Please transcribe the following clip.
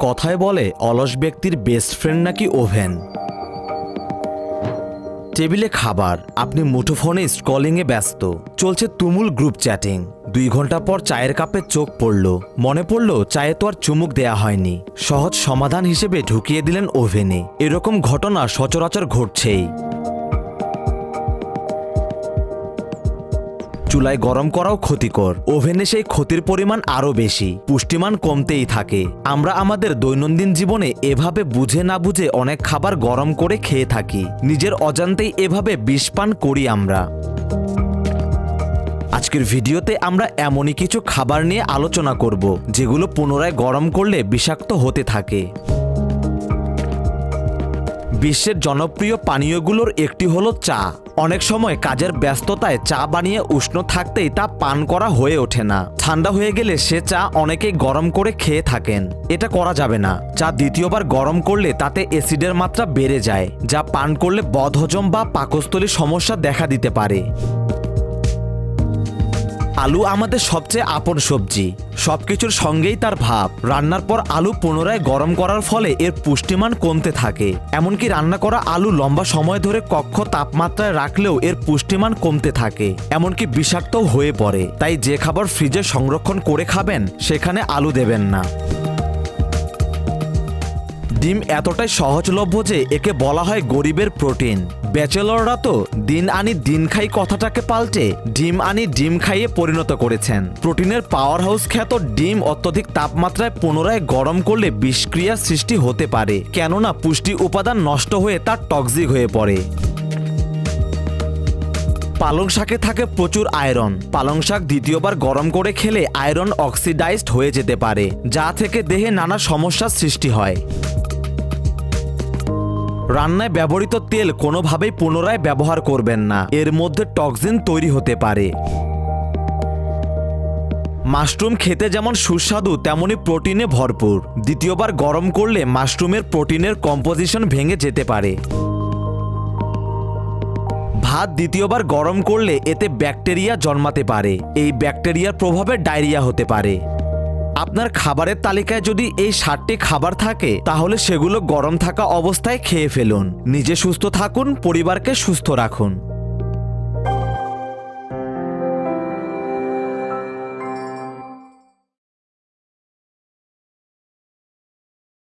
কথায় বলে, অলস ব্যক্তির বেস্ট ফ্রেন্ড নাকি ওভেন? টেবিলে খাবার, আপনি মুঠোফোনে স্ক্রলিংয়ে ব্যস্ত। চলছে তুমুল গ্রুপ চ্যাটিং দুই ঘণ্টা পর চায়ের কাপে চোখ পড়ল। মনে পড়ল, চায়ে তো আর চুমুক দেয়া হয়নি। সহজ সমাধান হিসেবে ঢুকিয়ে দিলেন ওভেনে। এরকম ঘটনা সচরাচর ঘটছেই। চুলায় গরম করাও ক্ষতিকর। ওভেনে সেই ক্ষতির পরিমাণ আরও বেশি। পুষ্টিমান কমতেই থাকে। আমরা আমাদের দৈনন্দিন জীবনে এভাবে বুঝে না বুঝে অনেক খাবার গরম করে খেয়ে থাকি। নিজের অজান্তেই এভাবে বিষ পান করি আমরা। আজকের ভিডিওতে আমরা এমনই কিছু খাবার নিয়ে আলোচনা করব, যেগুলো পুনরায় গরম করলে বিষাক্ত হতে থাকে। বিশ্বের জনপ্রিয় পানীয়গুলোর একটি হলো চা। অনেক সময় কাজের ব্যস্ততায় চা বানিয়ে উষ্ণ থাকতেই তা পান করা হয়ে ওঠে না। ঠান্ডা হয়ে গেলে সে চা অনেকেই গরম করে খেয়ে থাকেন। এটা করা যাবে না। চা দ্বিতীয়বার গরম করলে তাতে অ্যাসিডের মাত্রা বেড়ে যায়, যা পান করলে বদহজম বা পাকস্থলীর সমস্যা দেখা দিতে পারে। আলু আমাদের সবচেয়ে আপন সবজি। সবকিছুর সঙ্গেই তার ভাব। রান্নার পর আলু পুনরায় গরম করার ফলে এর পুষ্টিমান কমতে থাকে। এমনকি রান্না করা আলু লম্বা সময় ধরে কক্ষ তাপমাত্রায় রাখলেও এর পুষ্টিমান কমতে থাকে। এমনকি বিষাক্তও হয়ে পড়ে। তাই যে খাবার ফ্রিজে সংরক্ষণ করে খাবেন, সেখানে আলু দেবেন না। ডিম এতটাই সহজলভ্য যে একে বলা হয় গরিবের প্রোটিন। ব্যাচেলররা তো দিন আনি দিন খাই কথাটাকে পাল্টে ডিম আনি ডিম খাইয়ে পরিণত করেছেন। প্রোটিনের পাওয়ার হাউস খ্যাত ডিম অত্যধিক তাপমাত্রায় পুনরায় গরম করলে বিষক্রিয়া সৃষ্টি হতে পারে, কেননা পুষ্টি উপাদান নষ্ট হয়ে তা টক্সিক হয়ে পড়ে। পালং শাকে থাকে প্রচুর আয়রন। পালং শাক দ্বিতীয়বার গরম করে খেলে আয়রন অক্সিডাইজড হয়ে যেতে পারে, যা থেকে দেহে নানা সমস্যার সৃষ্টি হয়। রান্নায় ব্যবহৃত তেল কোনোভাবেই পুনরায় ব্যবহার করবেন না। এর মধ্যে টক্সিন তৈরি হতে পারে। মাশরুম খেতে যেমন সুস্বাদু, তেমনি প্রোটিনে ভরপুর। দ্বিতীয়বার গরম করলে মাশরুমের প্রোটিনের কম্পোজিশন ভেঙে যেতে পারে। ভাত দ্বিতীয়বার গরম করলে এতে ব্যাকটেরিয়া জন্মাতে পারে। এই ব্যাকটেরিয়ার প্রভাবে ডায়রিয়া হতে পারে। আপনার খাবারের তালিকায় যদি এই ষাটটি খাবার থাকে, তাহলে সেগুলো গরম থাকা অবস্থায় খেয়ে ফেলুন। নিজে সুস্থ থাকুন, পরিবারকে সুস্থ রাখুন।